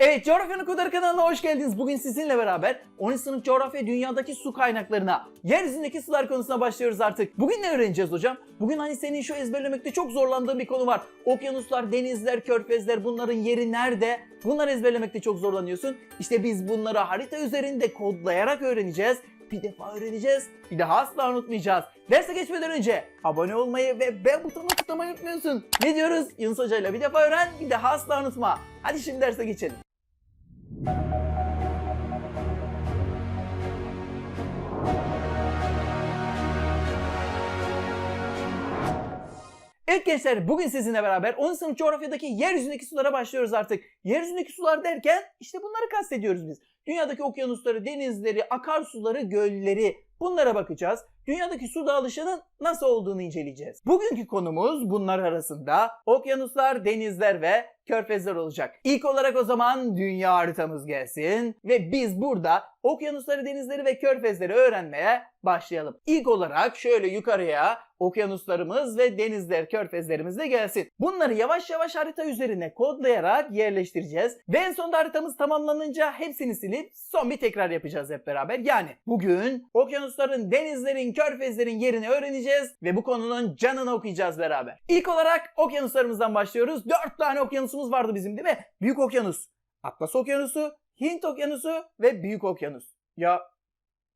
Evet Coğrafyanın Kodları kanalına hoş geldiniz. Bugün sizinle beraber 10. sınıf coğrafya dünyadaki su kaynaklarına, yeryüzündeki sular konusuna başlıyoruz artık. Bugün ne öğreneceğiz hocam? Bugün hani senin şu ezberlemekte çok zorlandığın bir konu var. Okyanuslar, denizler, körfezler bunların yeri nerede? Bunları ezberlemekte çok zorlanıyorsun. İşte biz bunları harita üzerinde kodlayarak öğreneceğiz. Bir defa öğreneceğiz. Bir daha asla unutmayacağız. Derse geçmeden önce abone olmayı ve beğen butonuna tıklamayı unutmuyorsun. Ne diyoruz? Yunus Hoca bir defa öğren, bir daha asla unutma. Hadi şimdi derse geçelim. Evet gençler bugün sizinle beraber 10. sınıf coğrafyadaki yeryüzündeki sulara başlıyoruz artık. Yeryüzündeki sular derken işte bunları kastediyoruz biz. Dünyadaki okyanusları, denizleri, akarsuları, gölleri bunlara bakacağız. Dünyadaki su dağılışının nasıl olduğunu inceleyeceğiz. Bugünkü konumuz bunlar arasında okyanuslar, denizler ve körfezler olacak. İlk olarak o zaman dünya haritamız gelsin ve biz burada okyanusları, denizleri ve körfezleri öğrenmeye başlayalım. İlk olarak şöyle yukarıya okyanuslarımız ve denizler, körfezlerimiz de gelsin. Bunları yavaş yavaş harita üzerine kodlayarak yerleştireceğiz. Ve en sonunda haritamız tamamlanınca hepsini silip son bir tekrar yapacağız hep beraber. Yani bugün okyanusların, denizlerin, körfezlerin yerini öğreneceğiz ve bu konunun canını okuyacağız beraber. İlk olarak okyanuslarımızdan başlıyoruz. Dört tane okyanusumuz vardı bizim değil mi? Büyük okyanus, Atlas okyanusu, Hint okyanusu ve Büyük okyanus. Ya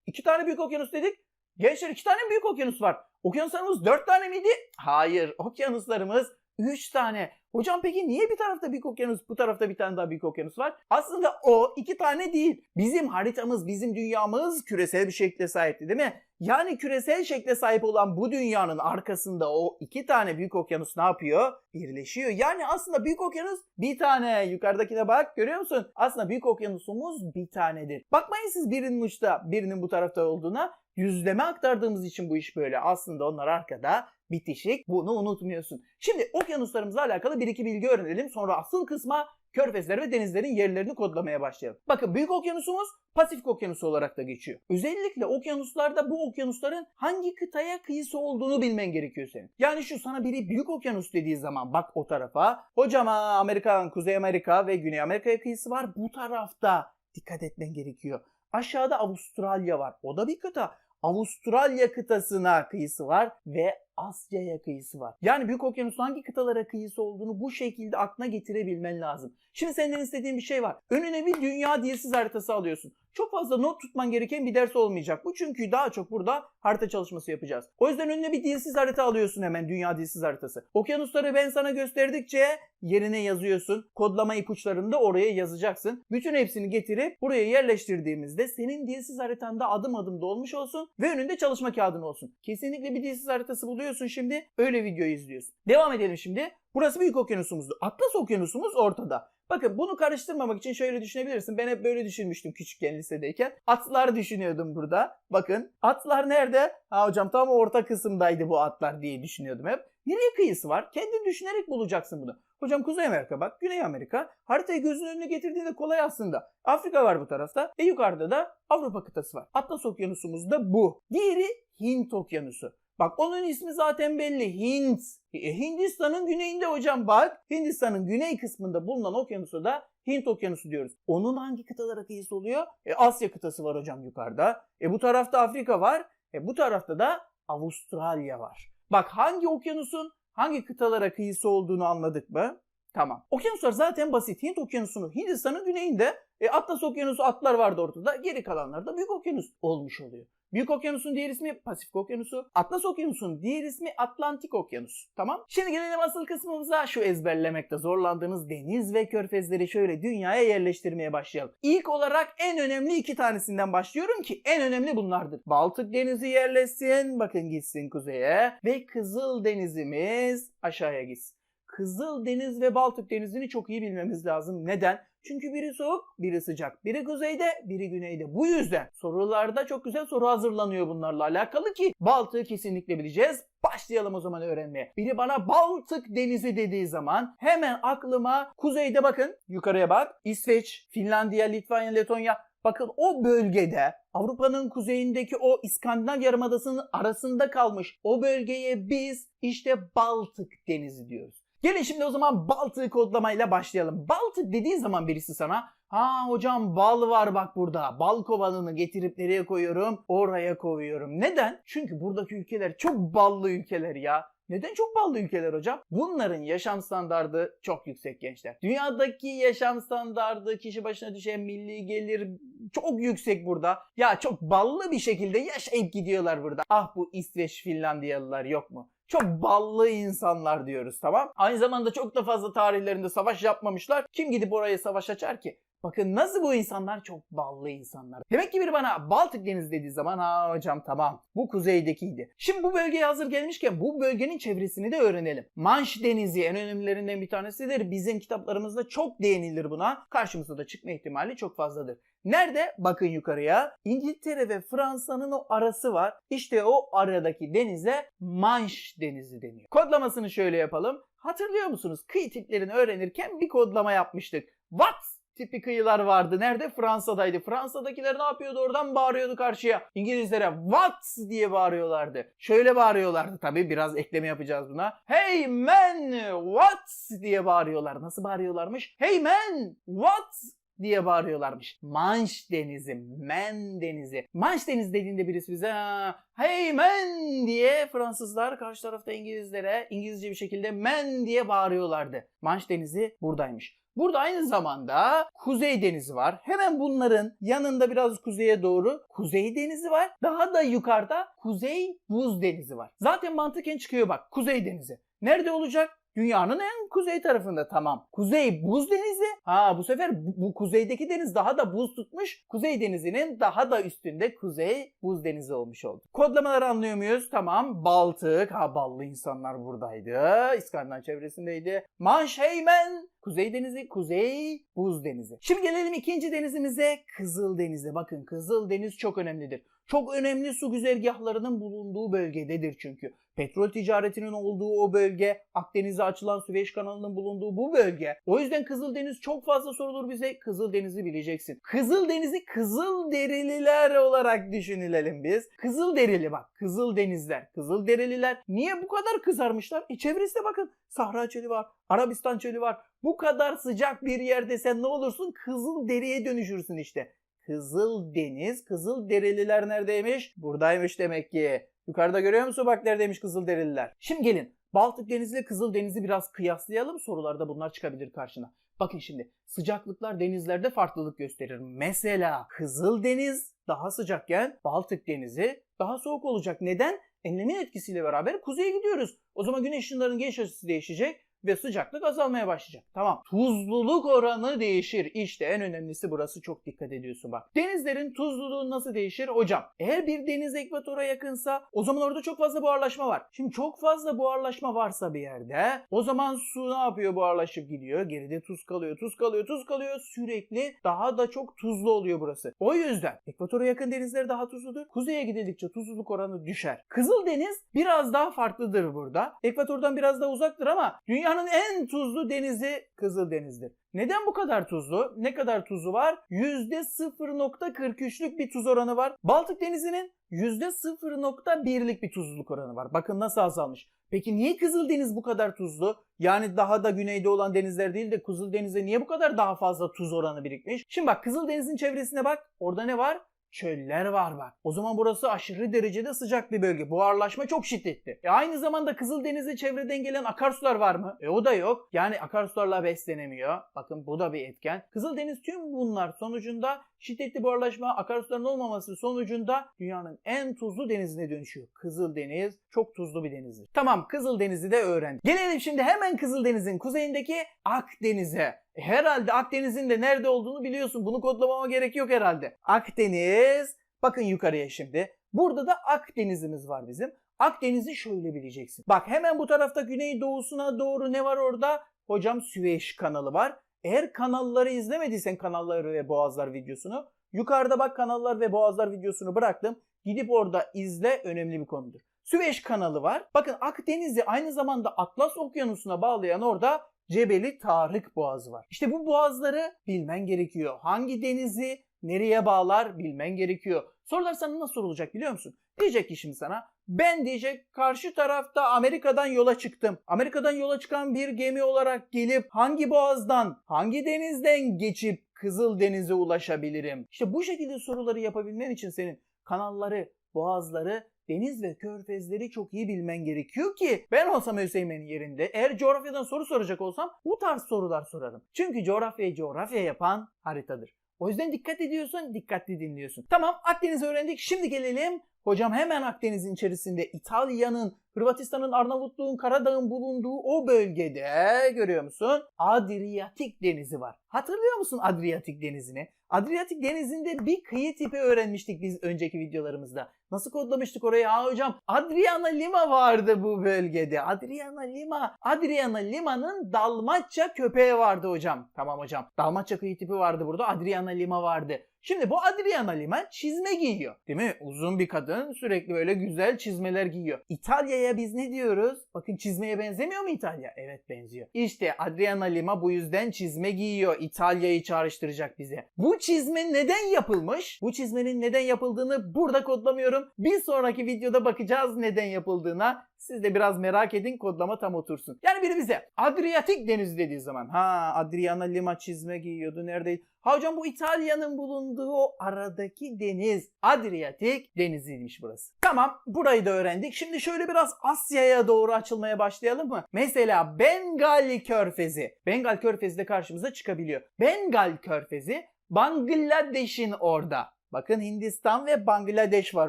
iki tane büyük okyanus dedik. Gençler iki tane büyük okyanus var. Okyanuslarımız dört tane miydi? Hayır. Okyanuslarımız üç tane. Hocam peki niye bir tarafta büyük okyanus, bu tarafta bir tane daha büyük okyanus var? Aslında o iki tane değil. Bizim haritamız, bizim dünyamız küresel bir şekle sahipti değil mi? Yani küresel şekle sahip olan bu dünyanın arkasında o iki tane büyük okyanus ne yapıyor? Birleşiyor. Yani aslında büyük okyanus bir tane. Yukarıdakine bak görüyor musun? Aslında büyük okyanusumuz bir tanedir. Bakmayın siz birinin uçta birinin bu tarafta olduğuna. Yüzleme aktardığımız için bu iş böyle. Aslında onlar arkada bitişik. Bunu unutmuyorsun. Şimdi okyanuslarımızla alakalı bir iki bilgi öğrenelim. Sonra asıl kısma körfezler ve denizlerin yerlerini kodlamaya başlayalım. Bakın büyük okyanusumuz Pasifik okyanusu olarak da geçiyor. Özellikle okyanuslarda bu okyanusların hangi kıtaya kıyısı olduğunu bilmen gerekiyor senin. Yani şu sana biri büyük okyanus dediği zaman bak o tarafa. Hocam ha, Amerika, Kuzey Amerika ve Güney Amerika'ya kıyısı var. Bu tarafta dikkat etmen gerekiyor. Aşağıda Avustralya var. O da bir kıta. Avustralya kıtasına kıyısı var ve Asya'ya kıyısı var. Yani Büyük Okyanus'un hangi kıtalara kıyısı olduğunu bu şekilde aklına getirebilmen lazım. Şimdi senden istediğim bir şey var. Önüne bir dünya dilsiz haritası alıyorsun. Çok fazla not tutman gereken bir ders olmayacak bu. Çünkü daha çok burada harita çalışması yapacağız. O yüzden önüne bir dilsiz harita alıyorsun hemen dünya dilsiz haritası. Okyanusları ben sana gösterdikçe yerine yazıyorsun. Kodlama ipuçlarını da oraya yazacaksın. Bütün hepsini getirip buraya yerleştirdiğimizde senin dilsiz haritanda adım adım dolmuş olsun ve önünde çalışma kağıdın olsun. Kesinlikle bir dilsiz haritası buluyorsun şimdi. Öyle videoyu izliyorsun. Devam edelim şimdi. Burası büyük okyanusumuzdu. Atlas okyanusumuz ortada. Bakın bunu karıştırmamak için şöyle düşünebilirsin. Ben hep böyle düşünmüştüm küçükken lisedeyken. Atlar düşünüyordum burada. Bakın atlar nerede? Ha hocam tam orta kısımdaydı bu atlar diye düşünüyordum hep. Nereye kıyısı var? Kendin düşünerek bulacaksın bunu. Hocam Kuzey Amerika bak, Güney Amerika. Haritayı gözünün önüne getirdiğinde kolay aslında. Afrika var bu tarafta. E yukarıda da Avrupa kıtası var. Atlas okyanusumuz da bu. Diğeri Hint okyanusu. Bak onun ismi zaten belli. Hint. E, Hindistan'ın güneyinde hocam bak. Hindistan'ın güney kısmında bulunan okyanusu da Hint okyanusu diyoruz. Onun hangi kıtalara kıyısı oluyor? E, Asya kıtası var hocam yukarıda. E bu tarafta Afrika var. E bu tarafta da Avustralya var. Bak hangi okyanusun hangi kıtalara kıyısı olduğunu anladık mı? Tamam. Okyanuslar zaten basit. Hint okyanusunu Hindistan'ın güneyinde. E, Atlas okyanusu atlar vardı ortada. Geri kalanlar da büyük okyanus olmuş oluyor. Büyük okyanusun diğer ismi Pasifik okyanusu. Atlas okyanusun diğer ismi Atlantik okyanus. Tamam. Şimdi gelelim asıl kısmımıza. Şu ezberlemekte zorlandığınız deniz ve körfezleri şöyle dünyaya yerleştirmeye başlayalım. İlk olarak en önemli iki tanesinden başlıyorum ki en önemli bunlardır. Baltık denizi yerleşsin. Bakın gitsin kuzeye. Ve Kızıl denizimiz aşağıya gitsin. Kızıl Deniz ve Baltık Denizi'ni çok iyi bilmemiz lazım. Neden? Çünkü biri soğuk, biri sıcak. Biri kuzeyde, biri güneyde. Bu yüzden sorularda çok güzel soru hazırlanıyor bunlarla alakalı ki Baltık'ı kesinlikle bileceğiz. Başlayalım o zaman öğrenmeye. Biri bana Baltık Denizi dediği zaman hemen aklıma kuzeyde bakın yukarıya bak. İsveç, Finlandiya, Litvanya, Letonya Bakın o bölgede Avrupa'nın kuzeyindeki o İskandinav Yarımadası'nın arasında kalmış o bölgeye biz işte Baltık Denizi diyoruz. Gelin şimdi o zaman Baltık kodlamayla başlayalım. Baltık dediği zaman birisi sana Ha hocam bal var bak burada. Bal kovanını getirip nereye koyuyorum? Oraya koyuyorum. Neden? Çünkü buradaki ülkeler çok ballı ülkeler ya. Neden çok ballı ülkeler hocam? Bunların yaşam standardı çok yüksek gençler. Dünyadaki yaşam standardı, kişi başına düşen milli gelir çok yüksek burada. Ya çok ballı bir şekilde yaşayıp gidiyorlar burada. Ah bu İsveç, Finlandiyalılar yok mu? Çok ballı insanlar diyoruz tamam. Aynı zamanda çok da fazla tarihlerinde savaş yapmamışlar. Kim gidip oraya savaş açar ki? Bakın nasıl bu insanlar çok ballı insanlar. Demek ki biri bana Baltık Denizi dediği zaman ha hocam tamam bu kuzeydekiydi. Şimdi bu bölgeye hazır gelmişken bu bölgenin çevresini de öğrenelim. Manş Denizi en önemlilerinden bir tanesidir. Bizim kitaplarımızda çok değinilir buna. Karşımıza da çıkma ihtimali çok fazladır. Nerede? Bakın yukarıya. İngiltere ve Fransa'nın o arası var. İşte o aradaki denize Manş Denizi deniyor. Kodlamasını şöyle yapalım. Hatırlıyor musunuz? Kıyı tiplerini öğrenirken bir kodlama yapmıştık. What tipi kıyılar vardı. Nerede? Fransa'daydı. Fransa'dakiler ne yapıyordu? Oradan bağırıyordu karşıya. İngilizlere what diye bağırıyorlardı. Şöyle bağırıyorlardı tabii. Biraz ekleme yapacağız buna. Hey man what diye bağırıyorlar. Nasıl bağırıyorlarmış? Hey man what diye bağırıyorlarmış. Manş denizi, men denizi. Manş denizi dediğinde birisi bize "Ha, hey men diye Fransızlar karşı tarafta İngilizlere İngilizce bir şekilde men diye bağırıyorlardı. Manş denizi buradaymış. Burada aynı zamanda Kuzey Denizi var. Hemen bunların yanında biraz kuzeye doğru Kuzey Denizi var. Daha da yukarıda Kuzey Buz Denizi var. Zaten mantıken çıkıyor bak Kuzey Denizi. Nerede olacak? Dünyanın en kuzey tarafında tamam. Kuzey buz denizi. Ha bu sefer bu, bu kuzeydeki deniz daha da buz tutmuş. Kuzey denizinin daha da üstünde kuzey buz denizi olmuş oldu. Kodlamaları anlıyor muyuz? Tamam. Baltık. Ha ballı insanlar buradaydı. İskandinav çevresindeydi. Manşheymen. Kuzey Denizi, Kuzey Buz Denizi. Şimdi gelelim ikinci denizimize Kızıl Denizi. Bakın Kızıl Deniz çok önemlidir. Çok önemli su güzergahlarının bulunduğu bölgededir çünkü. Petrol ticaretinin olduğu o bölge, Akdeniz'e açılan Süveyş kanalının bulunduğu bu bölge. O yüzden Kızıldeniz çok fazla sorulur bize. Kızıldeniz'i bileceksin. Kızıldeniz'i Kızılderililer olarak düşünülelim biz. Kızılderili bak, Kızıldenizler, Kızılderililer niye bu kadar kızarmışlar? E çevresine bakın. Sahra çölü var, Arabistan çölü var. Bu kadar sıcak bir yerde sen ne olursun? Kızılderiye dönüşürsün işte. Kızıl Deniz, Kızıl Derililer neredeymiş? Buradaymış demek ki. Yukarıda görüyor musun bak neredeymiş Kızıl Derililer. Şimdi gelin Baltık Denizi ile Kızıl Denizi biraz kıyaslayalım. Sorularda bunlar çıkabilir karşına. Bakın şimdi sıcaklıklar denizlerde farklılık gösterir. Mesela Kızıl Deniz daha sıcakken Baltık Denizi daha soğuk olacak. Neden? Enlemin etkisiyle beraber kuzeye gidiyoruz. O zaman güneş ışınlarının geliş açısı değişecek ve sıcaklık azalmaya başlayacak. Tamam. Tuzluluk oranı değişir. İşte en önemlisi burası çok dikkat ediyorsun bak. Denizlerin tuzluluğu nasıl değişir? Hocam eğer bir deniz ekvatora yakınsa o zaman orada çok fazla buharlaşma var. Şimdi çok fazla buharlaşma varsa bir yerde o zaman su ne yapıyor buharlaşıp gidiyor. Geride tuz kalıyor, tuz kalıyor, tuz kalıyor. Sürekli daha da çok tuzlu oluyor burası. O yüzden ekvatora yakın denizler daha tuzludur. Kuzeye gidildikçe tuzluluk oranı düşer. Kızıldeniz biraz daha farklıdır burada. Ekvatordan biraz daha uzaktır ama dünya Dünyanın en tuzlu denizi Kızıldeniz'dir. Neden bu kadar tuzlu? Ne kadar tuzu var? %0.43'lük bir tuz oranı var. Baltık Denizi'nin %0.1'lik bir tuzluluk oranı var. Bakın nasıl azalmış. Peki niye Kızıldeniz bu kadar tuzlu? Yani daha da güneyde olan denizler değil de Kızıldeniz'de niye bu kadar daha fazla tuz oranı birikmiş? Şimdi bak Kızıldeniz'in çevresine bak. Orada ne var? Çöller var bak. O zaman burası aşırı derecede sıcak bir bölge. Buharlaşma çok şiddetli. E aynı zamanda Kızıldeniz'e çevreden gelen akarsular var mı? E o da yok. Yani akarsularla beslenemiyor. Bakın bu da bir etken. Kızıldeniz tüm bunlar sonucunda şiddetli buharlaşma, akarsuların olmaması sonucunda dünyanın en tuzlu denizine dönüşüyor. Kızıldeniz çok tuzlu bir denizdir. Tamam Kızıldeniz'i de öğrendik. Gelelim şimdi hemen Kızıldeniz'in kuzeyindeki Akdeniz'e. E, Herhalde Akdeniz'in de nerede olduğunu biliyorsun. Bunu kodlamama gerek yok herhalde. Akdeniz. Bakın yukarıya şimdi. Burada da Akdeniz'imiz var bizim. Akdeniz'i şöyle bileceksin. Bak hemen bu tarafta güney doğusuna doğru ne var orada? Hocam Süveyş kanalı var. Eğer kanalları izlemediysen kanalları ve boğazlar videosunu yukarıda bak kanallar ve boğazlar videosunu bıraktım. Gidip orada izle önemli bir konudur. Süveyş kanalı var. Bakın Akdeniz'i aynı zamanda Atlas Okyanusu'na bağlayan orada Cebeli Tarık Boğazı var. İşte bu boğazları bilmen gerekiyor. Hangi denizi nereye bağlar bilmen gerekiyor. Sorular sana nasıl sorulacak biliyor musun? Diyecek ki şimdi sana ben diyecek karşı tarafta Amerika'dan yola çıktım. Amerika'dan yola çıkan bir gemi olarak gelip hangi boğazdan, hangi denizden geçip Kızıldeniz'e ulaşabilirim? İşte bu şekilde soruları yapabilmen için senin kanalları, boğazları, deniz ve körfezleri çok iyi bilmen gerekiyor ki ben olsam Hüseyin'in yerinde eğer coğrafyadan soru soracak olsam bu tarz sorular sorarım. Çünkü coğrafyayı coğrafya yapan haritadır. O yüzden dikkat ediyorsun, dikkatli dinliyorsun. Tamam Akdeniz'i öğrendik. Şimdi gelelim Hocam hemen Akdeniz'in içerisinde İtalya'nın, Hırvatistan'ın, Arnavutluğun, Karadağ'ın bulunduğu o bölgede görüyor musun? Adriyatik Denizi var. Hatırlıyor musun Adriyatik Denizi'ni? Adriyatik Denizi'nde bir kıyı tipi öğrenmiştik biz önceki videolarımızda. Nasıl kodlamıştık orayı? Ha hocam Adriana Lima vardı bu bölgede. Adriana Lima. Adriana Lima'nın Dalmatça köpeği vardı hocam. Tamam hocam. Dalmatça kıyı tipi vardı burada. Adriana Lima vardı. Şimdi bu Adriana Lima çizme giyiyor. Değil mi? Uzun bir kadın sürekli böyle güzel çizmeler giyiyor. İtalya'ya biz ne diyoruz? Bakın çizmeye benzemiyor mu İtalya? Evet benziyor. İşte Adriana Lima bu yüzden çizme giyiyor. İtalya'yı çağrıştıracak bize. Bu çizme neden yapılmış? Bu çizmenin neden yapıldığını burada kodlamıyorum. Bir sonraki videoda bakacağız neden yapıldığına. Siz de biraz merak edin kodlama tam otursun. Yani biri bize Adriyatik Denizi dediği zaman ha Adriana Lima çizme giyiyordu neredeydi? Ha hocam bu İtalya'nın bulunduğu o aradaki deniz Adriyatik Denizi'ymiş burası. Tamam burayı da öğrendik. Şimdi şöyle biraz Asya'ya doğru açılmaya başlayalım mı? Mesela Bengal Körfezi. Bengal Körfezi de karşımıza çıkabiliyor. Bengal Körfezi Bangladeş'in orada. Bakın Hindistan ve Bangladeş var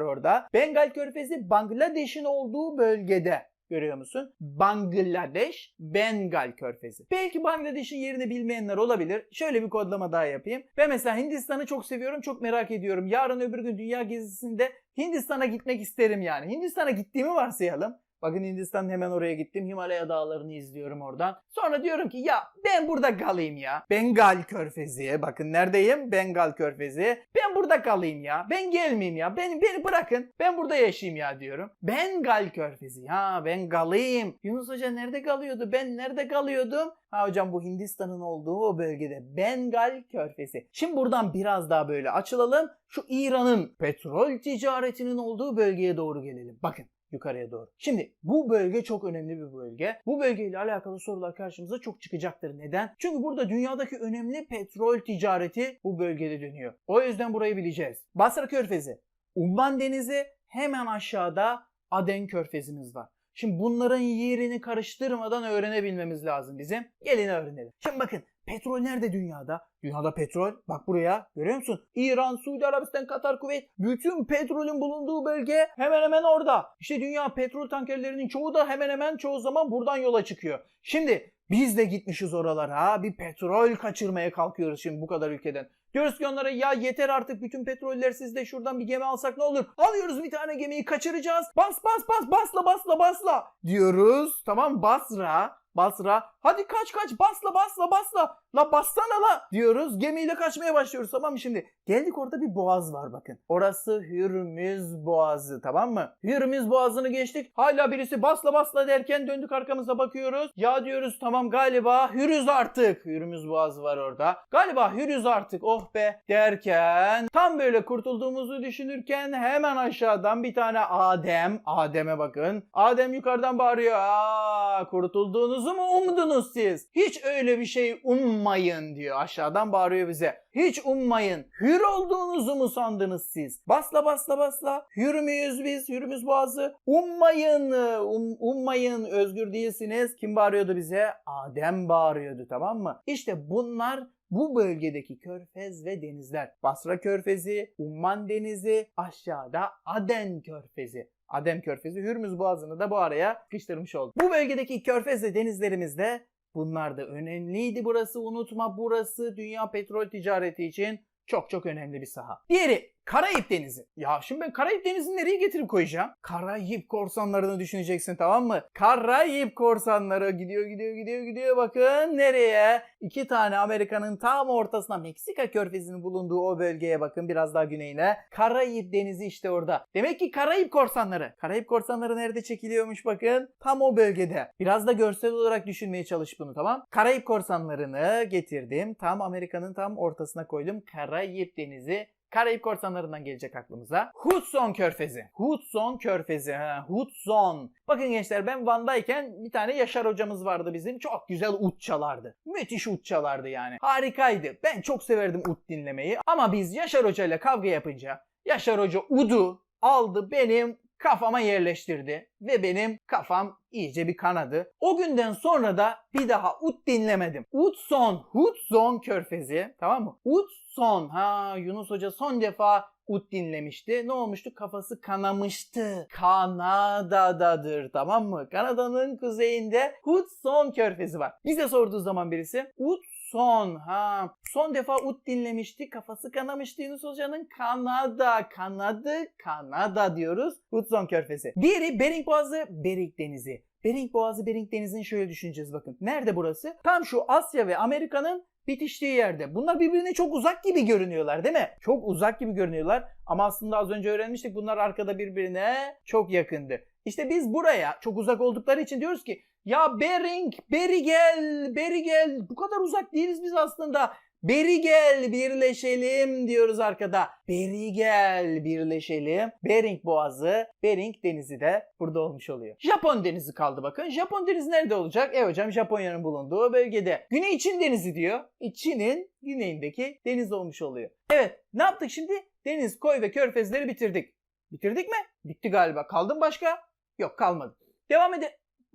orada. Bengal Körfezi Bangladeş'in olduğu bölgede. Görüyor musun? Bangladeş, Bengal Körfezi. Belki Bangladeş'in yerini bilmeyenler olabilir. Şöyle bir kodlama daha yapayım. Ben mesela Hindistan'ı çok seviyorum, çok merak ediyorum. Yarın öbür gün dünya gezisinde Hindistan'a gitmek isterim yani. Hindistan'a gittiğimi varsayalım. Bakın Hindistan hemen oraya gittim. Himalaya dağlarını izliyorum oradan. Sonra diyorum ki ya ben burada kalayım ya. Bengal Körfezi. Bakın neredeyim? Bengal Körfezi. Ben burada kalayım ya. Ben gelmeyeyim ya. Beni, beni bırakın. Ben burada yaşayayım ya diyorum. Bengal Körfezi. Ha ben kalayım. Yunus Hoca nerede kalıyordu? Ben nerede kalıyordum? Ha hocam bu Hindistan'ın olduğu o bölgede Bengal Körfezi. Şimdi buradan biraz daha böyle açılalım. Şu İran'ın petrol ticaretinin olduğu bölgeye doğru gelelim. Bakın yukarıya doğru. Şimdi bu bölge çok önemli bir bölge. Bu bölgeyle alakalı sorular karşımıza çok çıkacaktır. Neden? Çünkü burada dünyadaki önemli petrol ticareti bu bölgede dönüyor. O yüzden burayı bileceğiz. Basra Körfezi, Umman Denizi hemen aşağıda Aden Körfezimiz var. Şimdi bunların yerini karıştırmadan öğrenebilmemiz lazım bizim. Gelin öğrenelim. Şimdi bakın petrol nerede dünyada? Dünyada petrol bak buraya görüyor musun? İran, Suudi Arabistan, Katar, Kuveyt bütün petrolün bulunduğu bölge hemen hemen orada. İşte dünya petrol tankerlerinin çoğu da hemen hemen çoğu zaman buradan yola çıkıyor. Şimdi biz de gitmişiz oralara bir petrol kaçırmaya kalkıyoruz şimdi bu kadar ülkeden. Diyoruz ki onlara ya yeter artık bütün petroller sizde şuradan bir gemi alsak ne olur? Alıyoruz bir tane gemiyi kaçıracağız. Bas bas bas basla basla basla diyoruz. Tamam Basra Basra. Hadi kaç kaç basla basla basla. La bassana la diyoruz. Gemiyle kaçmaya başlıyoruz tamam mı şimdi? Geldik orada bir boğaz var bakın. Orası Hürmüz Boğazı tamam mı? Hürmüz Boğazı'nı geçtik. Hala birisi basla basla derken döndük arkamıza bakıyoruz. Ya diyoruz tamam galiba Hürüz artık. Hürmüz Boğazı var orada. Galiba Hürüz artık oh be derken tam böyle kurtulduğumuzu düşünürken hemen aşağıdan bir tane Adem. Adem'e bakın. Adem yukarıdan bağırıyor. Aa kurtulduğunuzu mu umdunuz siz? Hiç öyle bir şey ummayın diyor. Aşağıdan bağırıyor bize. Hiç ummayın. Hür olduğunuzu mu sandınız siz? Basla basla basla. Hür müyüz biz? Hür müyüz boğazı? Ummayın. Um, ummayın. Özgür değilsiniz. Kim bağırıyordu bize? Adem bağırıyordu tamam mı? İşte bunlar bu bölgedeki körfez ve denizler. Basra Körfezi, Umman Denizi, aşağıda Aden Körfezi. Adem Körfezi, Hürmüz Boğazı'nı da bu araya sıkıştırmış olduk. Bu bölgedeki körfez ve denizlerimizde bunlar da önemliydi burası. Unutma burası dünya petrol ticareti için çok çok önemli bir saha. Diğeri Karayip Denizi. Ya şimdi ben Karayip Denizi'ni nereye getirip koyacağım? Karayip korsanlarını düşüneceksin tamam mı? Karayip korsanları gidiyor gidiyor gidiyor gidiyor bakın nereye? İki tane Amerika'nın tam ortasına Meksika körfezinin bulunduğu o bölgeye bakın biraz daha güneyine. Karayip Denizi işte orada. Demek ki Karayip korsanları. Karayip korsanları nerede çekiliyormuş bakın? Tam o bölgede. Biraz da görsel olarak düşünmeye çalış bunu tamam? Karayip korsanlarını getirdim. Tam Amerika'nın tam ortasına koydum. Karayip Denizi Karayip korsanlarından gelecek aklımıza. Hudson Körfezi. Hudson Körfezi. Ha, Hudson. Bakın gençler ben Van'dayken bir tane Yaşar hocamız vardı bizim. Çok güzel ut çalardı. Müthiş ut çalardı yani. Harikaydı. Ben çok severdim ut dinlemeyi. Ama biz Yaşar Hoca ile kavga yapınca Yaşar Hoca udu aldı benim kafama yerleştirdi ve benim kafam iyice bir kanadı. O günden sonra da bir daha ut dinlemedim. Utson, Hudson körfezi tamam mı? Utson, ha Yunus Hoca son defa ut dinlemişti. Ne olmuştu? Kafası kanamıştı. Kanada'dadır tamam mı? Kanada'nın kuzeyinde Hudson körfezi var. Bize sorduğu zaman birisi Utson ha son defa ut dinlemişti. Kafası kanamıştı Yunus Hoca'nın Kanada. Kanadı Kanada diyoruz. Hudson körfezi. Diğeri Bering Boğazı, Bering Denizi. Bering Boğazı, Bering Denizi'ni şöyle düşüneceğiz bakın. Nerede burası? Tam şu Asya ve Amerika'nın bitiştiği yerde. Bunlar birbirine çok uzak gibi görünüyorlar değil mi? Çok uzak gibi görünüyorlar ama aslında az önce öğrenmiştik bunlar arkada birbirine çok yakındı. İşte biz buraya çok uzak oldukları için diyoruz ki ya Bering, beri gel, beri gel. Bu kadar uzak değiliz biz aslında. Beri gel birleşelim diyoruz arkada. Beri gel birleşelim. Bering Boğazı, Bering Denizi de burada olmuş oluyor. Japon Denizi kaldı bakın. Japon Denizi nerede olacak? E hocam Japonya'nın bulunduğu bölgede. Güney Çin Denizi diyor. E Çin'in güneyindeki deniz olmuş oluyor. Evet ne yaptık şimdi? Deniz, koy ve körfezleri bitirdik. Bitirdik mi? Bitti galiba. Kaldı mı başka? Yok kalmadı. Devam edelim.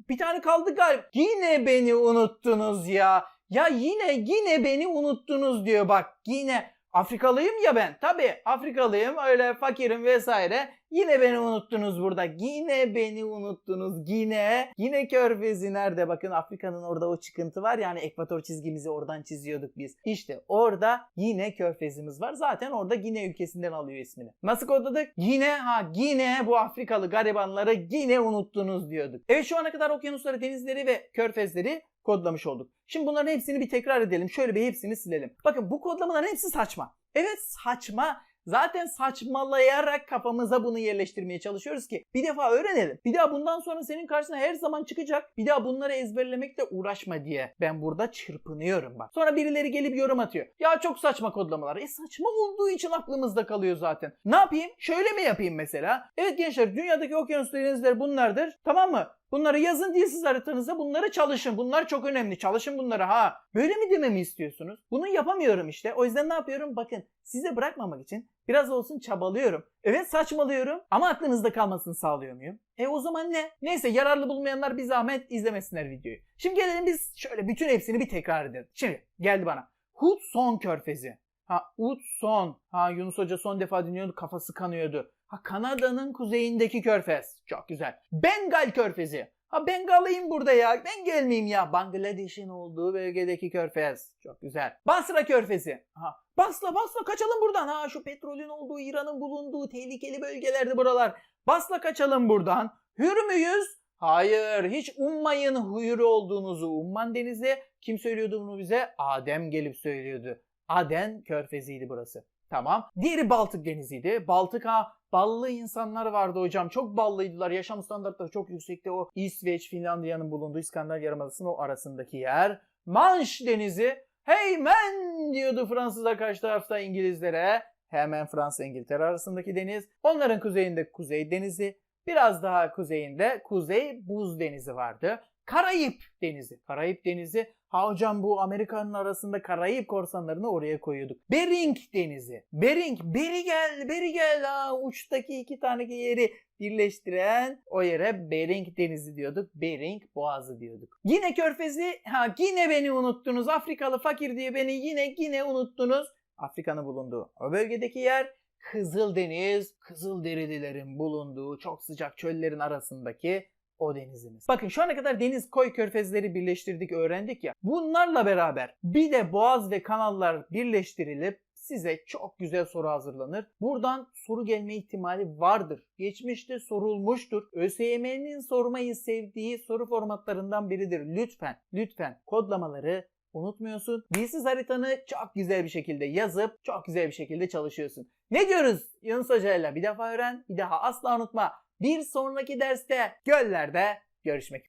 Bir tane kaldı galiba. Yine beni unuttunuz ya. Ya yine yine beni unuttunuz diyor bak yine Afrikalıyım ya ben. Tabii Afrikalıyım öyle fakirim vesaire. Yine beni unuttunuz burada. Yine beni unuttunuz. Yine. Yine körfezi nerede? Bakın Afrika'nın orada o çıkıntı var. Yani ekvator çizgimizi oradan çiziyorduk biz. İşte orada yine körfezimiz var. Zaten orada Gine ülkesinden alıyor ismini. Nasıl kodladık? Yine ha yine bu Afrikalı garibanları yine unuttunuz diyorduk. Evet şu ana kadar okyanusları, denizleri ve körfezleri kodlamış olduk. Şimdi bunların hepsini bir tekrar edelim. Şöyle bir hepsini silelim. Bakın bu kodlamaların hepsi saçma. Evet saçma. Zaten saçmalayarak kafamıza bunu yerleştirmeye çalışıyoruz ki bir defa öğrenelim. Bir daha bundan sonra senin karşına her zaman çıkacak. Bir daha bunları ezberlemekle uğraşma diye ben burada çırpınıyorum bak. Sonra birileri gelip yorum atıyor. Ya çok saçma kodlamalar. E saçma olduğu için aklımızda kalıyor zaten. Ne yapayım? Şöyle mi yapayım mesela? Evet gençler dünyadaki okyanus denizleri bunlardır. Tamam mı? Bunları yazın dilsiz haritanıza bunları çalışın. Bunlar çok önemli. Çalışın bunları ha. Böyle mi dememi istiyorsunuz? Bunu yapamıyorum işte. O yüzden ne yapıyorum? Bakın size bırakmamak için biraz olsun çabalıyorum. Evet saçmalıyorum ama aklınızda kalmasını sağlıyor muyum? E o zaman ne? Neyse yararlı bulmayanlar bir zahmet izlemesinler videoyu. Şimdi gelelim biz şöyle bütün hepsini bir tekrar edelim. Şimdi geldi bana. Hudson Körfezi. Ha Hudson. Ha Yunus Hoca son defa dinliyordu kafası kanıyordu. Ha Kanada'nın kuzeyindeki körfez. Çok güzel. Bengal körfezi. Ha Bengalıyım burada ya. Ben gelmeyeyim ya. Bangladeş'in olduğu bölgedeki körfez. Çok güzel. Basra körfezi. Ha Basla basla kaçalım buradan. Ha şu petrolün olduğu İran'ın bulunduğu tehlikeli bölgelerde buralar. Basla kaçalım buradan. Hür müyüz? Hayır hiç ummayın hür olduğunuzu. Umman denizi kim söylüyordu bunu bize? Adem gelip söylüyordu. Aden körfeziydi burası. Tamam. Diğeri Baltık deniziydi. Baltık ha ballı insanlar vardı hocam. Çok ballıydılar. Yaşam standartları çok yüksekti. O İsveç, Finlandiya'nın bulunduğu İskandinav Yarımadası'nın o arasındaki yer. Manş denizi. Hey man diyordu Fransızlar karşı tarafta İngilizlere. Hemen Fransa İngiltere arasındaki deniz. Onların kuzeyinde Kuzey Denizi. Biraz daha kuzeyinde Kuzey Buz Denizi vardı. Karayip Denizi. Karayip Denizi. Ha hocam bu Amerika'nın arasında Karayip korsanlarını oraya koyuyorduk. Bering Denizi. Bering. Beri gel, beri gel. Ha, uçtaki iki tane yeri birleştiren o yere Bering Denizi diyorduk. Bering Boğazı diyorduk. Yine Körfezi. Ha yine beni unuttunuz. Afrikalı fakir diye beni yine yine unuttunuz. Afrika'nın bulunduğu o bölgedeki yer Kızıldeniz, Kızılderililerin bulunduğu çok sıcak çöllerin arasındaki o denizimiz. Bakın şu ana kadar deniz koy körfezleri birleştirdik öğrendik ya. Bunlarla beraber bir de boğaz ve kanallar birleştirilip size çok güzel soru hazırlanır. Buradan soru gelme ihtimali vardır. Geçmişte sorulmuştur. ÖSYM'nin sormayı sevdiği soru formatlarından biridir. Lütfen, lütfen kodlamaları unutmuyorsun. Dilsiz haritanı çok güzel bir şekilde yazıp çok güzel bir şekilde çalışıyorsun. Ne diyoruz Yunus Hoca'yla? Bir defa öğren, bir daha asla unutma. Bir sonraki derste göllerde görüşmek